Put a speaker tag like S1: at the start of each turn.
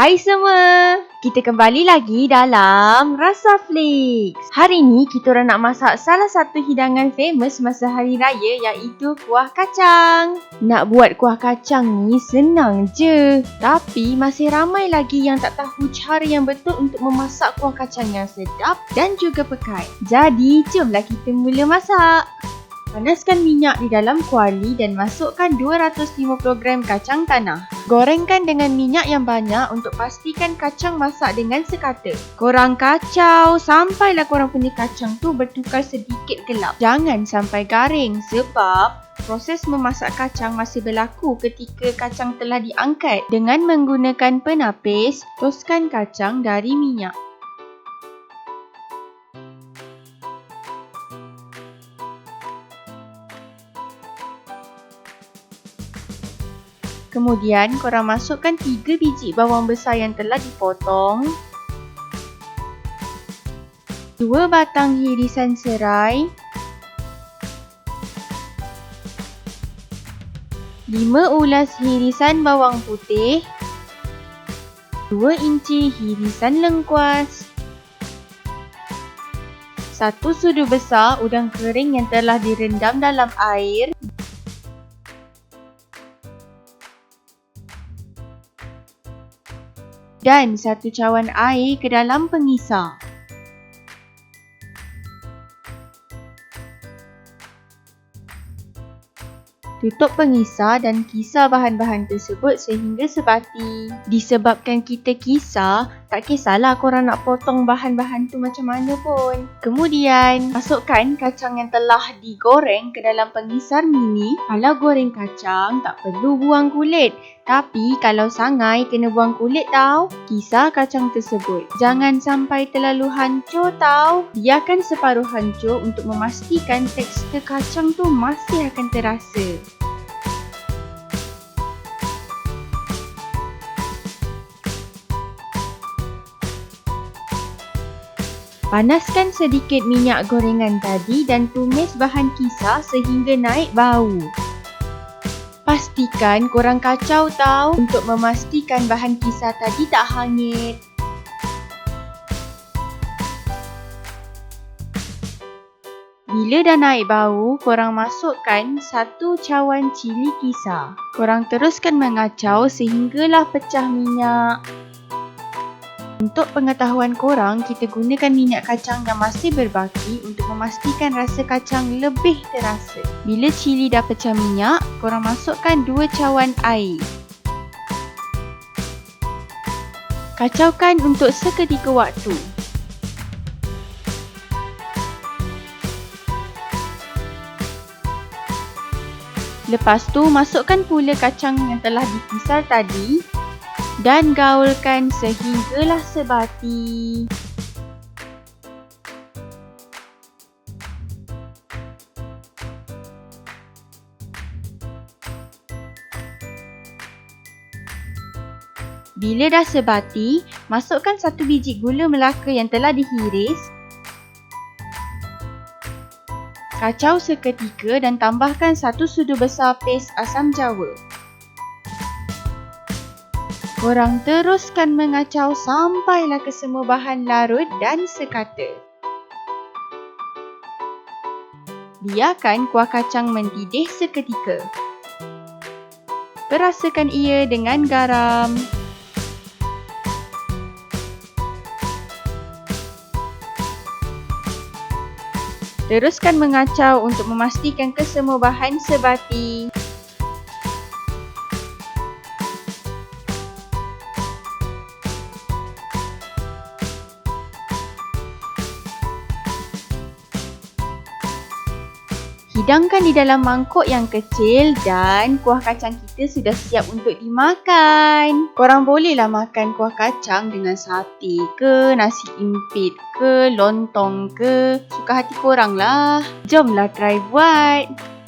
S1: Hai semua! Kita kembali lagi dalam Rasa Flix. Hari ni kita orang nak masak salah satu hidangan famous masa hari raya iaitu kuah kacang. Nak buat kuah kacang ni senang je. Tapi masih ramai lagi yang tak tahu cara yang betul untuk memasak kuah kacang yang sedap dan juga pekat. Jadi, jomlah kita mula masak. Panaskan minyak di dalam kuali dan masukkan 250 gram kacang tanah. Gorengkan dengan minyak yang banyak untuk pastikan kacang masak dengan sekata. Korang kacau sampailah korang punya kacang tu bertukar sedikit gelap. Jangan sampai garing sebab proses memasak kacang masih berlaku ketika kacang telah diangkat. Dengan menggunakan penapis, toskan kacang dari minyak. Kemudian korang masukkan 3 biji bawang besar yang telah dipotong. 2 batang hirisan serai. 5 ulas hirisan bawang putih. 2 inci hirisan lengkuas. 1 sudu besar udang kering yang telah direndam dalam air dan satu cawan air ke dalam pengisar. Tutup pengisar dan kisar bahan-bahan tersebut sehingga sebati. Disebabkan kita kisar, tak kisahlah korang nak potong bahan-bahan tu macam mana pun. Kemudian, masukkan kacang yang telah digoreng ke dalam pengisar mini. Kalau goreng kacang, tak perlu buang kulit. Tapi kalau sangai kena buang kulit tau. Kisar kacang tersebut. Jangan sampai terlalu hancur tau. Biarkan separuh hancur untuk memastikan tekstur kacang tu masih akan terasa. Panaskan sedikit minyak gorengan tadi dan tumis bahan kisar sehingga naik bau pastikan korang kacau tau untuk memastikan bahan kisar tadi tak hangit. Bila dah naik bau, korang masukkan satu cawan cili kisar. Korang teruskan mengacau sehinggalah pecah minyak. Untuk pengetahuan korang, kita gunakan minyak kacang yang masih berbaki untuk memastikan rasa kacang lebih terasa. Bila cili dah pecah minyak, korang masukkan 2 cawan air. Kacaukan untuk seketika waktu. Lepas tu, masukkan pula kacang yang telah dipisar tadi dan gaulkan sehinggalah sebati. Bila dah sebati, masukkan satu biji gula melaka yang telah dihiris. Kacau seketika dan tambahkan satu sudu besar pes asam jawa. Korang teruskan mengacau sampailah ke semua bahan larut dan sekata. Biarkan kuah kacang mendidih seketika. Perasakan ia dengan garam. Teruskan mengacau untuk memastikan kesemua bahan sebati. Hidangkan di dalam mangkuk yang kecil dan kuah kacang kita sudah siap untuk dimakan. Korang bolehlah makan kuah kacang dengan sate ke, nasi impit ke, lontong ke. Suka hati korang lah. Jomlah try buat.